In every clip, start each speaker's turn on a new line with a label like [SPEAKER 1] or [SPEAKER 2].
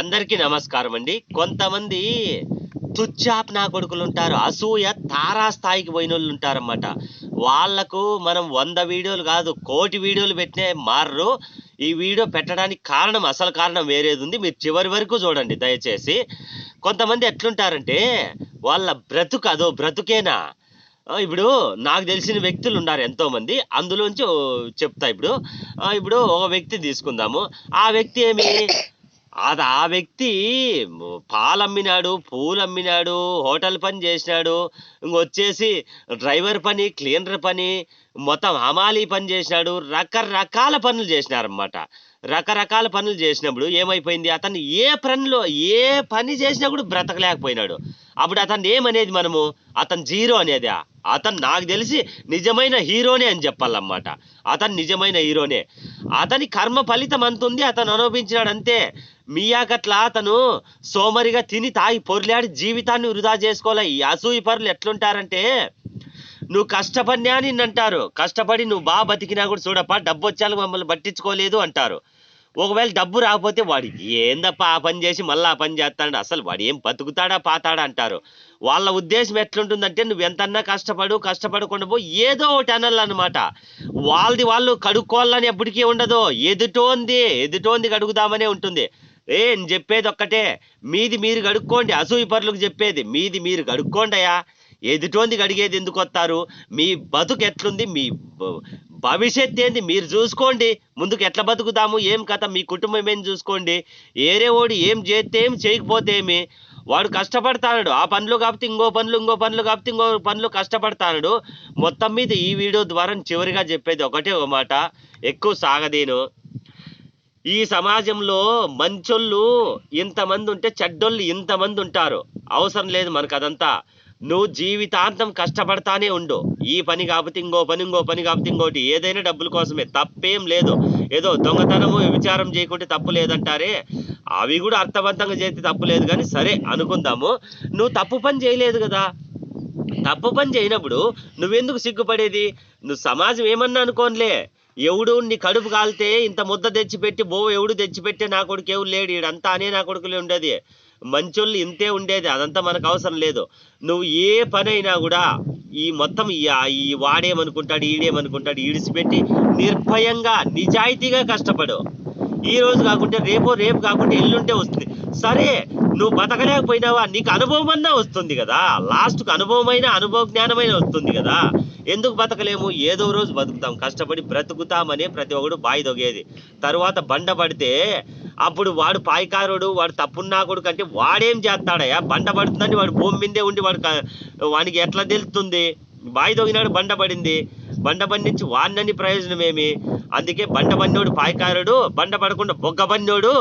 [SPEAKER 1] అందరికీ నమస్కారం అండి. కొంతమంది తుచ్చాప్ నా కొడుకులు ఉంటారు అసూయ తారా స్థాయికి పోయిన వాళ్ళు ఉంటారన్నమాట. వాళ్ళకు మనం వంద వీడియోలు కాదు కోటి వీడియోలు పెట్టినే మారరు ఈ వీడియో పెట్టడానికి కారణం అసలు కారణం వేరేది ఉంది మీరు చివరి వరకు చూడండి దయచేసి. కొంతమంది ఎట్లుంటారంటే వాళ్ళ బ్రతుకు అదో బ్రతుకేనా? ఇప్పుడు నాకు తెలిసిన వ్యక్తులు ఉన్నారు ఎంతోమంది. అందులోంచి చెప్తా ఇప్పుడు. ఇప్పుడు ఒక వ్యక్తి తీసుకుందాము. ఆ వ్యక్తి ఏమి? అది ఆ వ్యక్తి పాలు అమ్మినాడు పూలు అమ్మినాడు హోటల్ పని చేసినాడు ఇంకొచ్చేసి డ్రైవర్ పని క్లీనర్ పని మొత్తం హమాలీ పని చేసినాడు రకరకాల పనులు చేసినారన్నమాట. రకరకాల పనులు చేసినప్పుడు ఏమైపోయింది? అతను ఏ పనిలో ఏ పని చేసినా కూడా బ్రతకలేకపోయినాడు. అప్పుడు అతను ఏమనేది మనము? అతను జీరో అనేది? అతను నాకు తెలిసి నిజమైన హీరోనే అని చెప్పాలన్నమాట. అతను నిజమైన హీరోనే. అతని కర్మ ఫలితం అంతుంది అతను అనుభవించినాడు అంతే. మీయాకట్లా అతను సోమరిగా తిని తాగి పొర్లాడి జీవితాన్ని వృధా చేసుకోవాలి? ఈ అసూయి పరులు ఎట్లుంటారంటే నువ్వు కష్టపడినా అని అంటారు. కష్టపడి నువ్వు బాగా బతికినా కూడా చూడప్ప డబ్బు వచ్చాక మమ్మల్ని పట్టించుకోలేదు అంటారు. ఒకవేళ డబ్బు రాకపోతే వాడు ఏందప్ప ఆ పని చేసి మళ్ళీ ఆ పని చేస్తాడు? అసలు వాడు ఏం బతుకుతాడా పాతాడా అంటారు. వాళ్ళ ఉద్దేశం ఎట్లుంటుందంటే నువ్వు ఎంతన్నా కష్టపడు కష్టపడకుండా పో ఏదో ఒకటి అనాలన్నమాట. వాళ్ళది వాళ్ళు కడుక్కోవాలని ఎప్పటికీ ఉండదు. ఎదుటోంది ఎదుటోంది కడుగుదామనే ఉంటుంది. ఏ చెప్పేది ఒక్కటే. మీది మీరు గడుక్కోండి. అసూయి పరులకు చెప్పేది. మీది మీరు గడుక్కోండయా ఎదుటోంది గడిగేది ఎందుకు వస్తారు? మీ బతుకు ఎట్లుంది? మీ భవిష్యత్ ఏంది? మీరు చూసుకోండి. ముందుకు ఎట్లా బతుకుతాము? ఏం కథ? మీ కుటుంబం ఏం చూసుకోండి. ఏరే ఓడి ఏం చేస్తే ఏం చేయకపోతే ఏమి? వాడు కష్టపడతాడు ఆ పనులు కాబట్టి ఇంకో పనులు ఇంకో పనులు కాబట్టి ఇంకో పనులు కష్టపడతాడు మొత్తం మీద ఈ వీడియో ద్వారా చివరిగా చెప్పేది ఒకటే ఒక మాట. ఎక్కువ సాగదీను. ఈ సమాజంలో మంచోళ్ళు ఇంతమంది ఉంటే చెడ్డోళ్ళు ఇంతమంది ఉంటారు. అవసరం లేదు మనకు అదంతా నువ్వు జీవితాంతం కష్టపడతానే ఉండు. ఈ పని కాబట్టి ఇంకో పని ఇంకో పని కాబట్టి ఇంకోటి. ఏదైనా డబ్బుల కోసమే. తప్పేం లేదు. ఏదో దొంగతనము విచారం చేయకుంటే తప్పు లేదంటారే. అవి కూడా అర్థవంతంగా చేస్తే తప్పు లేదు కానీ సరే అనుకుందాము. నువ్వు తప్పు పని చేయలేదు కదా. తప్పు పని చేయనప్పుడు నువ్వెందుకు సిగ్గుపడేది? నువ్వు సమాజం ఏమన్నా అనుకోనిలే. ఎవడు నీ కడుపు కాలితే ఇంత ముద్ద తెచ్చిపెట్టి బో ఎవడు తెచ్చిపెట్టే నా కొడుకు ఎవడు లేడు ఈడంతా అనే నా కొడుకులే ఉండేది. మంచోళ్ళు ఇంతే ఉండేది అదంతా మనకు అవసరం లేదు. నువ్వు ఏ పని అయినా కూడా ఈ మొత్తం ఈ వాడేమనుకుంటాడు ఈడేమనుకుంటాడు ఈడిసిపెట్టి నిర్భయంగా నిజాయితీగా కష్టపడు. ఈ రోజు కాకుంటే రేపో రేపు కాకుంటే ఎల్లుంటే వస్తుంది. సరే నువ్వు బతకలేకపోయినావా? నీకు అనుభవం అన్నా వస్తుంది కదా. లాస్ట్కు అనుభవమైన అనుభవ జ్ఞానమైన వస్తుంది కదా. ఎందుకు బతకలేము? ఏదో రోజు బతుకుతాం. కష్టపడి బ్రతుకుతామని ప్రతి ఒక్కడు బాయి దొగేది. తర్వాత బండ పడితే అప్పుడు వాడు పాయికారుడు వాడు తప్పున్నాకుడు కంటే వాడేం చేస్తాడయ్యా? బండ పడుతుందని వాడు భూమి మీదే ఉండి వాడు వానికి ఎట్లా తెలుస్తుంది? బాయి దొగినాడు బండ పడింది. బండ బండించి వాడినని ప్రయోజనమేమి? అందుకే బండ బండోడు పాయకారుడు బండ పడకుండా బొగ్గ బండోడు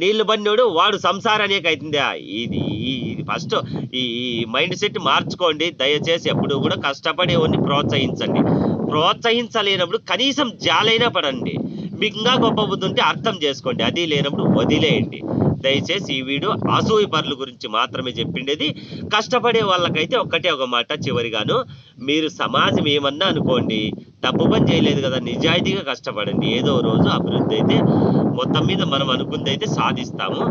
[SPEAKER 1] నీళ్ళు బండోడు వాడు సంసారానికి అవుతుందా? ఇది ఫస్ట్ ఈ మైండ్ సెట్ మార్చుకోండి. దయచేసి ఎప్పుడు కూడా కష్టపడేవాడిని ప్రోత్సహించండి. ప్రోత్సహించలేనప్పుడు కనీసం జాలైనా పడండి. మీకు ఇంకా గొప్ప బుద్ధి ఉంటే అర్థం చేసుకోండి. అది లేనప్పుడు వదిలేయండి. దయచేసి ఈ వీడియో అసూయ పనుల గురించి మాత్రమే చెప్పిండేది. కష్టపడే వాళ్ళకైతే ఒక్కటే ఒక మాట చివరిగాను. మీరు సమాజం ఏమన్నా అనుకోండి తప్పు పని చేయలేదు కదా నిజాయితీగా కష్టపడండి. ఏదో రోజు అభివృద్ధి అయితే మొత్తం మీద మనం అనుకుంది అయితే సాధిస్తాము.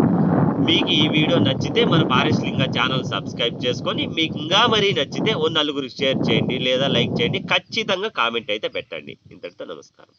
[SPEAKER 1] మీకు ఈ వీడియో నచ్చితే మన పారిశ్లింగ ఛానల్ సబ్స్క్రైబ్ చేసుకొని మీకు ఇంకా మరీ నచ్చితే ఓ నలుగురికి షేర్ చేయండి లేదా లైక్ చేయండి. ఖచ్చితంగా కామెంట్ అయితే పెట్టండి. ఇంతటితో నమస్కారం.